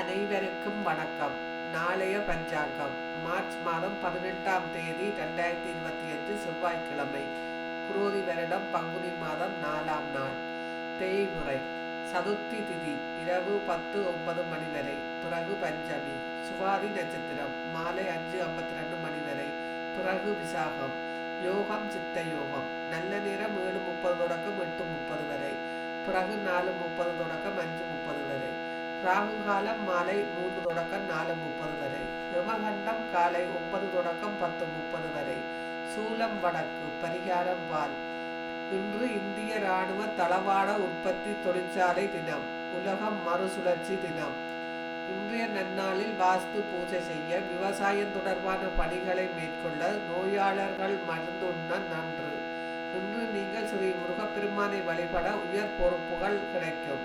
அனைவருக்கும் வணக்கம். நாளைய பஞ்சாங்கம். மார்ச் மாதம் பதினெட்டாம் தேதி ரெண்டாயிரத்தி இருபத்தி அஞ்சு செவ்வாய்க்கிழமை. குரோதி வருடம் பங்குனி மாதம் நாலாம் நாள். தேய்முறை. சதுர்த்தி திதி இரவு பத்து ஒன்பது மணி வரை. பிறகு பஞ்சமி. சுவாதி நட்சத்திரம். மாலை அஞ்சு ஐம்பத்தி ரெண்டு மணி வரை. பிறகு விசாகம். யோகம் சித்த யோகம். நல்ல நேரம் ஏழு முப்பது தொடக்கம் எட்டு முப்பது வரை. பிறகு நாலு முப்பது தொடக்கம் அஞ்சு முப்பது ராகு காலம் மாலை மூன்று தொடக்கம் நாலு முப்பது வரை. யமகண்டம் காலை ஒன்பது தொடக்கம் பத்து முப்பது வரை. சூலம் வடக்கு பரிகாரம் வால் இன்று இந்திய ராணுவ தளவாட உற்பத்தி தொழிற்சாலை தினம். உலகம் மறுசுழற்சி தினம். இன்றைய நன்னாளில் வாஸ்து பூஜை செய்ய விவசாயம் தொடர்பான பணிகளை மேற்கொள்ள நோயாளர்கள் மருந்துண்ண நன்று. இன்று நீங்கள் ஸ்ரீ முருகப்பெருமானை வழிபட உயர் பொறுப்புகள் கிடைக்கும்.